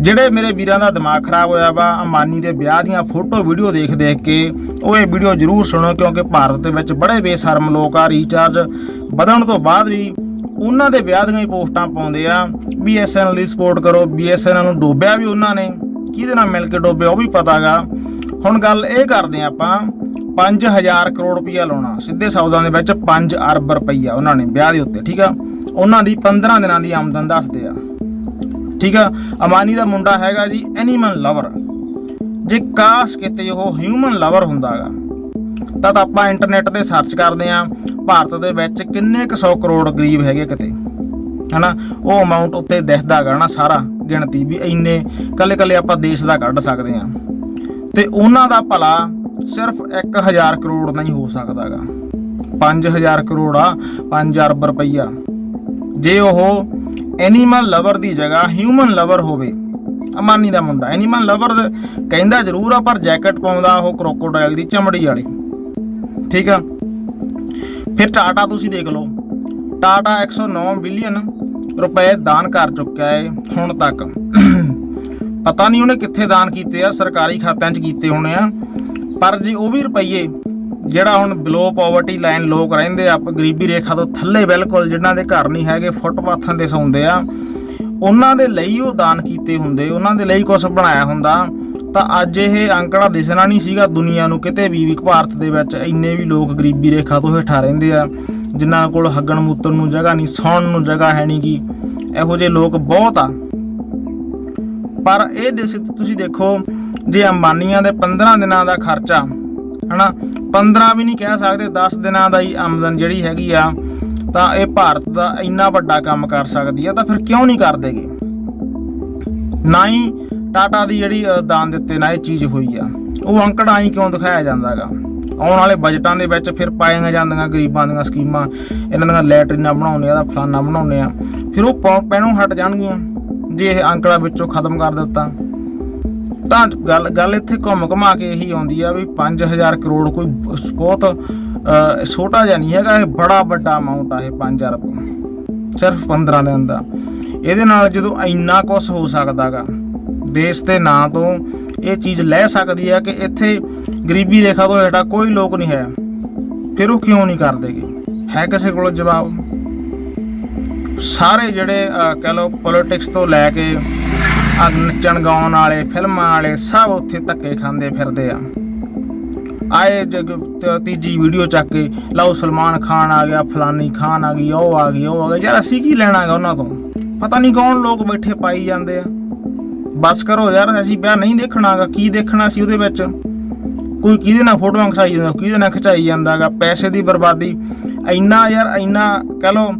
ਜਿਹੜੇ ਮੇਰੇ ਵੀਰਾਂ ਦਾ ਦਿਮਾਗ ਖਰਾਬ ਹੋਇਆ ਵਾ, ਅੰਬਾਨੀ ਦੇ ਵਿਆਹ ਦੀਆਂ ਫੋਟੋ, ਵੀਡੀਓ ਦੇਖ ਦੇਖ ਕੇ, ਉਹ ਇਹ ਵੀਡੀਓ ਜ਼ਰੂਰ ਸੁਣੋ ਕਿਉਂਕਿ ਭਾਰਤ ਦੇ ਵਿੱਚ ਬੜੇ ਬੇਸ਼ਰਮ ਲੋਕ ਆ ਰੀਚਾਰਜ ਵਧਣ ਤੋਂ ਬਾਅਦ ਵੀ ਉਹਨਾਂ ਦੇ ਵਿਆਹ ਦੀਆਂ ਹੀ ਪੋਸਟਾਂ ਪਾਉਂਦੇ ਆ BSNL ਦੀ ਸਪੋਰਟ ਕਰੋ BSNL ਨੂੰ ਡੋਬਿਆ ਵੀ ਉਹਨਾਂ ਨੇ, ਕਿਹਦੇ ਨਾਲ ਮਿਲ ਕੇ ਡੋਬਿਆ ਉਹ ਵੀ ਪਤਾਗਾ। ਹੁਣ ਗੱਲ ਇਹ ਕਰਦੇ ਹਾਂ ਆਪਾਂ 5000 ਕਰੋੜ ਰੁਪਈਆ ਲਾਉਣਾ, ਸਿੱਧੇ ਸ਼ਬਦਾਂ ਦੇ ਵਿੱਚ 5 ਅਰਬ ਰੁਪਈਆ ਉਹਨਾਂ ਨੇ ਵਿਆਹ ਦੇ ਉੱਤੇ, ਠੀਕ ਆ? ਉਹਨਾਂ ਦੀ 15 ਦਿਨਾਂ ਦੀ ਆਮਦਨ ਦੱਸਦੇ ਆ। ਠੀਕ ਆ? ਅਮਾਨੀ ਦਾ ਮੁੰਡਾ ਹੈਗਾ ਜੀ ਐਨੀਮਲ ਲਵਰ ਜੇ ਕਾਸ਼ ਕਿਤੇ ਉਹ ਹਿਊਮਨ ਲਵਰ ਹੁੰਦਾਗਾ, ਤਾਂ ਤਾਂ ਆਪਾਂ ਇੰਟਰਨੈਟ ਤੇ ਸਰਚ ਕਰਦੇ ਆ, ਭਾਰਤ ਦੇ ਵਿੱਚ ਕਿੰਨੇ ਕੁ 100 ਕਰੋੜ ਗਰੀਬ ਹੈਗੇ ਕਿਤੇ। ਹਨਾ? ਉਹ ਅਮਾਉਂਟ ਉੱਤੇ ਦਿਖਦਾਗਾ ਨਾ ਸਾਰਾ ਗਿਣਤੀ ਵੀ ਇੰਨੇ ਕੱਲੇ ਕੱਲੇ ਆਪਾਂ ਦੇਸ਼ ਦਾ ਕੱਢ ਸਕਦੇ ਆ। ਤੇ ਉਹਨਾਂ ਦਾ ਭਲਾ ਸਿਰਫ 1000 ਕਰੋੜ ਨਹੀਂ ਹੋ ਸਕਦਾਗਾ। 5000 ਕਰੋੜ ਆ 5 ਅਰਬ ਰੁਪਈਆ। ਜੇ ਉਹ ਐਨੀਮਲ ਲਵਰ ਦੀ ਜਗ੍ਹਾ ਹਿਊਮਨ ਲਵਰ ਹੋਵੇ। ਅਮਾਨੀ ਦਾ ਮੁੰਡਾ। ਐਨੀਮਲ ਲਵਰ ਕਹਿੰਦਾ ਜ਼ਰੂਰ ਆ, ਪਰ ਜੈਕਟ ਪਾਉਂਦਾ ਉਹ ਕ੍ਰੋਕੋਡਾਈਲ ਦੀ ਚਮੜੀ ਵਾਲੀ। ਠੀਕ ਆ? ਫਿਰ ਟਾਟਾ ਤੁਸੀਂ ਦੇਖ ਲਓ। ਟਾਟਾ 109 ਬਿਲੀਅਨ ਰੁਪਏ ਦਾਨ ਕਰ ਚੁੱਕਿਆ ਹੈ ਹੁਣ ਤੱਕ। ਪਤਾ ਨਹੀਂ ਉਹਨੇ ਕਿੱਥੇ ਦਾਨ ਕੀਤੇ ਆ, ਸਰਕਾਰੀ ਖਾਤਿਆਂ 'ਚ ਕੀਤੇ ਹੋਣੇ ਆ। ਪਰ ਜੀ ਉਹ ਵੀ ਰੁਪਈਏ ਜਿਹੜਾ ਹੁਣ ਬਿਲੋ ਪਾਵਰਟੀ ਲਾਈਨ ਲੋਕ ਰਹਿੰਦੇ ਆ ਗਰੀਬੀ ਰੇਖਾ ਤੋਂ ਥੱਲੇ ਬਿਲਕੁਲ, ਜਿਨ੍ਹਾਂ ਦੇ ਘਰ ਨਹੀਂ ਹੈਗੇ, ਫੁੱਟਪਾਥਾਂ ਤੇ ਸੌਂਦੇ ਆ, ਉਹਨਾਂ ਦੇ ਲਈ ਉਹ ਦਾਨ ਕੀਤੇ ਹੁੰਦੇ, ਉਹਨਾਂ ਦੇ ਲਈ ਕੁਝ ਬਣਾਇਆ ਹੁੰਦਾ। ਤਾਂ ਅੱਜ ਇਹ ਅੰਕੜਾ ਦਿਸਣਾ ਨਹੀਂ ਸੀਗਾ ਦੁਨੀਆ ਨੂੰ, ਕਿਤੇ ਵੀ ਭਾਰਤ ਦੇ ਵਿੱਚ ਇੰਨੇ ਵੀ ਲੋਕ ਗਰੀਬੀ ਰੇਖਾ ਤੋਂ ਹੇਠਾਂ ਰਹਿੰਦੇ ਆ, ਜਿਨ੍ਹਾਂ ਕੋਲ ਹੱਗਣ ਮੂਤਰ ਨੂੰ ਜਗ੍ਹਾ ਨਹੀਂ, ਸੌਣ ਨੂੰ ਜਗ੍ਹਾ ਹੈ ਨਹੀਂ ਗੀ। ਇਹੋ ਜਿਹੇ ਲੋਕ ਬਹੁਤ ਆ। ਪਰ ਇਹ ਦਿਸ, ਤੁਸੀਂ ਦੇਖੋ, ਜੇ ਅੰਬਾਨੀਆਂ ਦੇ 15 ਦਿਨਾਂ ਦਾ ਖਰਚਾ ਹਨਾ? 15 ਵੀ ਨਹੀਂ ਕਹਿ ਸਕਦੇ 10 ਦਿਨਾਂ ਦਾ ਹੀ ਆਮਦਨ ਜਿਹੜੀ ਹੈਗੀ ਆ, ਤਾਂ ਇਹ ਭਾਰਤ ਦਾ ਇੰਨਾ ਵੱਡਾ ਕੰਮ ਕਰ ਸਕਦੀ ਆ, ਤਾਂ ਫਿਰ ਕਿਉਂ ਨਹੀਂ ਕਰਦੇਗੇ ਨਾ ਹੀ ਟਾਟਾ ਦੀ ਜਿਹੜੀ ਦਾਨ ਦਿੱਤੇ ਨਾ ਇਹ ਚੀਜ਼ ਹੋਈ ਆ। ਉਹ ਅੰਕੜਾ ਹੀ ਕਿਉਂ ਦਿਖਾਇਆ ਜਾਂਦਾਗਾ? ਆਉਣ ਵਾਲੇ ਬਜਟਾਂ ਦੇ ਵਿੱਚ ਫਿਰ ਪਾਈਆਂ ਜਾਂਦੀਆਂ ਗਰੀਬਾਂ ਦੀਆਂ ਸਕੀਮਾਂ, ਇਹਨਾਂ ਦੀਆਂ ਲੈਟਰੀਨਾਂ ਬਣਾਉਣੇ ਆ ਦਾ ਫਲਾਨਾ ਬਣਾਉਣੇ ਆ। ਫਿਰ ਉਹ ਪੌ- ਪੈਣੋਂ ਹਟ ਜਾਣਗੀਆਂ, ਜੇ ਇਹ ਅੰਕੜਾ ਵਿੱਚੋਂ ਖਤਮ ਕਰ ਦਿੱਤਾ। ਤਾਂ ਗੱਲ ਗੱਲ ਇੱਥੇ ਘੁੰਮ ਘੁਮਾ ਕੇ ਇਹੀ ਆਉਂਦੀ ਆ ਵੀ 5000 ਕਰੋੜ ਕੋਈ ਬਹੁਤ ਛੋਟਾ ਜਿਹਾ ਨਹੀਂ ਹੈਗਾ ਇਹ ਬੜਾ ਵੱਡਾ ਅਮਾਉਂਟ ਆ ਇਹ 5 ਅਰਬ ਸਿਰਫ 15 ਦਿਨ ਦਾ। ਇਹਦੇ ਨਾਲ ਜਦੋਂ ਇੰਨਾ ਕੁਝ ਹੋ ਸਕਦਾਗਾ ਦੇਸ਼ ਦੇ ਨਾਂ ਤੋਂ ਇਹ ਚੀਜ਼ ਲੈ ਸਕਦੀ ਹੈ ਕਿ ਇੱਥੇ ਗਰੀਬੀ ਰੇਖਾ ਤੋਂ ਹੇਠਾਂ ਕੋਈ ਲੋਕ ਨਹੀਂ ਹੈ। ਫਿਰ ਉਹ ਕਿਉਂ ਨਹੀਂ ਕਰਦੇਗੇ? ਹੈ ਕਿਸੇ ਕੋਲ ਜਵਾਬ? ਸਾਰੇ ਜਿਹੜੇ ਅਹ, ਕਹਿ ਲਓ ਪੋਲਿਟਿਕਸ ਤੋਂ ਲੈ ਕੇ ਆਹ ਨੱਚਣ ਗਾਉਣ ਵਾਲੇ, ਫਿਲਮਾਂ ਵਾਲੇ ਸਭ ਉੱਥੇ ਧੱਕੇ ਖਾਂਦੇ ਫਿਰਦੇ ਆ। ਆਏ ਜਗ ਤੀਜੀ ਵੀਡੀਓ ਚੱਕ ਕੇ, ਲਓ ਸਲਮਾਨ ਖਾਨ ਆ ਗਿਆ, ਫਲਾਨੀ ਖਾਨ ਆ ਗਈ, ਉਹ ਆ ਗਈ, ਉਹ ਆ ਗਈ। ਯਾਰ ਅਸੀਂ ਕੀ ਲੈਣਾ ਹੈਗਾ ਉਹਨਾਂ ਤੋਂ? ਪਤਾ ਨਹੀਂ ਕੌਣ ਲੋਕ ਬੈਠੇ ਪਾਈ ਜਾਂਦੇ ਆ। ਬਸ ਕਰੋ ਯਾਰ, ਅਸੀਂ ਵਿਆਹ ਨਹੀਂ ਦੇਖਣਾਗਾ, ਕੀ ਦੇਖਣਾ ਸੀ ਉਹਦੇ ਵਿੱਚ? ਕੋਈ ਕਿਹਦੇ ਨਾਲ ਫੋਟੋਆਂ ਖਿਚਾਈ ਜਾਂਦਾ, ਕਿਹਦੇ ਨਾਲ ਖਿਚਾਈ ਜਾਂਦਾਗਾ? ਪੈਸੇ ਦੀ ਬਰਬਾਦੀ। ਇੰਨਾ ਯਾਰ, ਇੰਨਾ, ਕਹ ਲਓ,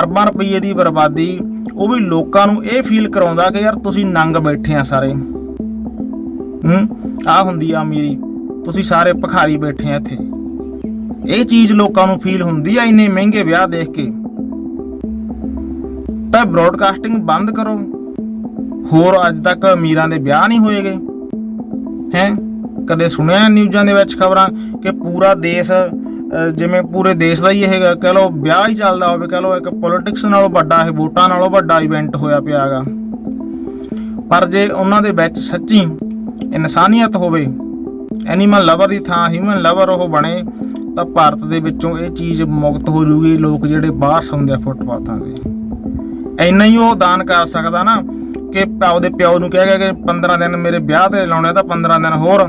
ਅਰਬਾਂ ਰੁਪਏ ਦੀ ਬਰਬਾਦੀ। ਉਹ ਵੀ ਲੋਕਾਂ ਨੂੰ ਇਹ ਫੀਲ ਕਰਾਉਂਦਾ ਕਿ ਯਾਰ ਤੁਸੀਂ ਨੰਗ ਬੈਠੇ ਆ ਸਾਰੇ। ਹੂੰ? ਆ ਹੁੰਦੀ ਆ ਅਮੀਰੀ ਤੁਸੀਂ ਸਾਰੇ ਭਖਾਰੀ ਬੈਠੇ ਆ ਇੱਥੇ। ਇਹ ਚੀਜ਼ ਲੋਕਾਂ ਨੂੰ ਫੀਲ ਹੁੰਦੀ ਆ ਇੰਨੇ ਮਹਿੰਗੇ ਵਿਆਹ ਦੇਖ ਕੇ। ਤਾਂ ਬ੍ਰੌਡਕਾਸਟਿੰਗ ਬੰਦ ਕਰੋ। ਹੋਰ ਅੱਜ ਤੱਕ ਅਮੀਰਾਂ ਦੇ ਵਿਆਹ ਨਹੀਂ ਹੋਏਗੇ। ਹੈ? ਕਦੇ ਸੁਣਿਆ ਨਿਊਜ਼ਾਂ ਦੇ ਵਿੱਚ ਖਬਰਾਂ ਕਿ ਪੂਰਾ ਦੇਸ਼ ਜਿਵੇਂ ਪੂਰੇ ਦੇਸ਼ ਦਾ ਹੀ ਇਹ ਕਹ ਲਓ ਵਿਆਹ ਹੀ ਚੱਲਦਾ ਹੋਵੇ, ਕਹ ਲਓ ਇੱਕ ਪੋਲਿਟਿਕਸ ਨਾਲੋਂ ਵੱਡਾ ਇਹ, ਵੋਟਾਂ ਨਾਲੋਂ ਵੱਡਾ ਇਵੈਂਟ ਹੋਇਆ ਪਿਆ ਹੈਗਾ। ਪਰ ਜੇ ਉਹਨਾਂ ਦੇ ਵਿੱਚ ਸੱਚੀ ਇਨਸਾਨੀਅਤ ਹੋਵੇ ਐਨੀਮਲ ਲਵਰ ਦੀ ਥਾਂ ਹਿਊਮਨ ਲਵਰ ਉਹ ਬਣੇ, ਤਾਂ ਭਾਰਤ ਦੇ ਵਿੱਚੋਂ ਇਹ ਚੀਜ਼ ਮੁਕਤ ਹੋ ਜੂਗੀ, ਲੋਕ ਜਿਹੜੇ ਬਾਹਰ ਸੌਂਦੇ ਆ ਫੁੱਟਪਾਥਾਂ ਤੇ। ਇੰਨਾ ਹੀ ਉਹ ਦਾਨ ਕਰ ਸਕਦਾ ਨਾ ਕਿ ਆਪਦੇ ਪਿਓ ਨੂੰ ਕਹਿ ਗਿਆ ਕਿ 15 ਦਿਨ ਮੇਰੇ ਵਿਆਹ ਤੇ ਲਾਉਣੇ ਆ, ਤਾਂ 15 ਦਿਨ ਹੋਰ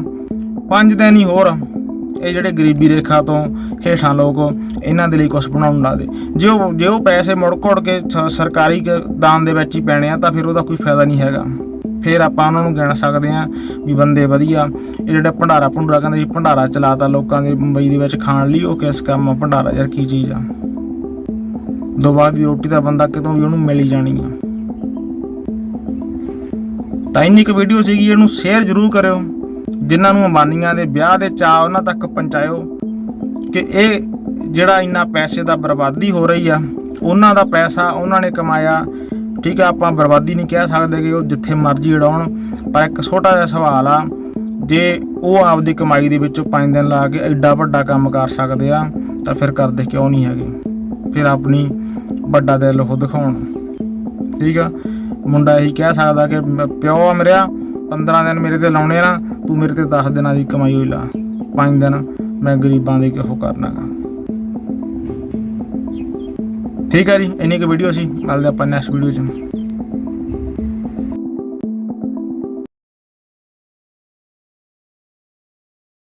5 ਦਿਨ ਹੀ ਹੋਰ। ਇਹ ਜਿਹੜੇ ਗਰੀਬੀ ਰੇਖਾ ਤੋਂ ਹੇਠਾਂ ਲੋਕ ਇਹਨਾਂ ਦੇ ਲਈ ਕੁਝ ਬਣਾਉਣ ਲਾ ਦੇ। ਜੇ ਉਹ ਜੇ ਉਹ ਪੈਸੇ ਮੁੜ ਘੁੜ ਕੇ ਸਰਕਾਰੀ ਦਾਨ ਦੇ ਵਿੱਚ ਹੀ ਪੈਣੇ ਆ, ਤਾਂ ਫਿਰ ਉਹਦਾ ਕੋਈ ਫਾਇਦਾ ਨਹੀਂ ਹੈਗਾ। ਫਿਰ ਆਪਾਂ ਉਹਨਾਂ ਨੂੰ ਗਿਣ ਸਕਦੇ ਆ ਵੀ ਬੰਦੇ ਵਧੀਆ। ਇਹ ਜਿਹੜਾ ਭੰਡਾਰਾ ਭੰਡੂਰਾ ਕਹਿੰਦੇ ਜੀ, ਭੰਡਾਰਾ ਚਲਾਤਾ ਲੋਕਾਂ ਦੇ ਮੁੰਬਈ ਦੇ ਵਿੱਚ ਖਾਣ ਲਈ, ਉਹ ਕਿਸ ਕੰਮ ਆ? ਭੰਡਾਰਾ ਯਾਰ ਕੀ ਚੀਜ਼ ਆ? ਦੋ ਬਾਅਦ ਦੀ ਰੋਟੀ ਤਾਂ ਬੰਦਾ ਕਿਤੋਂ ਵੀ ਉਹਨੂੰ ਮਿਲ ਹੀ ਜਾਣੀ ਆ। ਤਾਂ ਇੰਨੀ ਕੁ ਵੀਡੀਓ ਸੀਗੀ, ਇਹਨੂੰ ਸ਼ੇਅਰ ਜ਼ਰੂਰ ਕਰਿਓ। ਜਿਨ੍ਹਾਂ ਨੂੰ ਅੰਬਾਨੀਆਂ ਦੇ ਵਿਆਹ ਦੇ ਚਾਅ ਉਹਨਾਂ ਤੱਕ ਪਹੁੰਚਾਇਓ ਕਿ ਇਹ ਜਿਹੜਾ ਇੰਨਾ ਪੈਸੇ ਦਾ ਬਰਬਾਦੀ ਹੋ ਰਹੀ ਆ, ਉਹਨਾਂ ਦਾ ਪੈਸਾ ਉਹਨਾਂ ਨੇ ਕਮਾਇਆ। ਠੀਕ ਆ, ਆਪਾਂ ਬਰਬਾਦੀ ਨਹੀਂ ਕਹਿ ਸਕਦੇ ਕਿ ਉਹ ਜਿੱਥੇ ਮਰਜ਼ੀ ਉਡਾਉਣ, ਪਰ ਇੱਕ ਛੋਟਾ ਜਿਹਾ ਸਵਾਲ ਆ, ਜੇ ਉਹ ਆਪਦੀ ਕਮਾਈ ਦੇ ਵਿੱਚੋਂ 5 ਦਿਨ ਲਾ ਕੇ ਐਡਾ ਵੱਡਾ ਕੰਮ ਕਰ ਸਕਦੇ ਆ, ਤਾਂ ਫਿਰ ਕਰਦੇ ਕਿਉਂ ਨਹੀਂ ਹੈਗੇ? ਫਿਰ ਆਪਣੀ ਵੱਡਾ ਦਿਲ ਉਹ ਦਿਖਾਉਣ ਠੀਕ ਆ, ਮੁੰਡਾ ਇਹੀ ਕਹਿ ਸਕਦਾ ਕਿ ਪਿਓ ਆ ਮੇਰਿਆ 15 ਦਿਨ ਮੇਰੇ ਤੇ ਲਾਉਣੇ ਨਾ, ਤੂੰ ਮੇਰੇ ਤੇ 10 ਦਿਨਾਂ ਦੀ ਕਮਾਈ ਹੋਈ ਲਾ। 5 ਦਿਨ ਮੈਂ ਗਰੀਬਾਂ ਦੇ ਕਿਹੋ ਕਰਨਾਗਾ ਠੀਕ ਹੈ ਜੀ, ਇੰਨੀ ਕੁ ਵੀਡੀਓ ਸੀ, ਮਿਲਦੇ ਆਪਾਂ ਨੈਕਸਟ ਵੀਡੀਓ 'ਚ।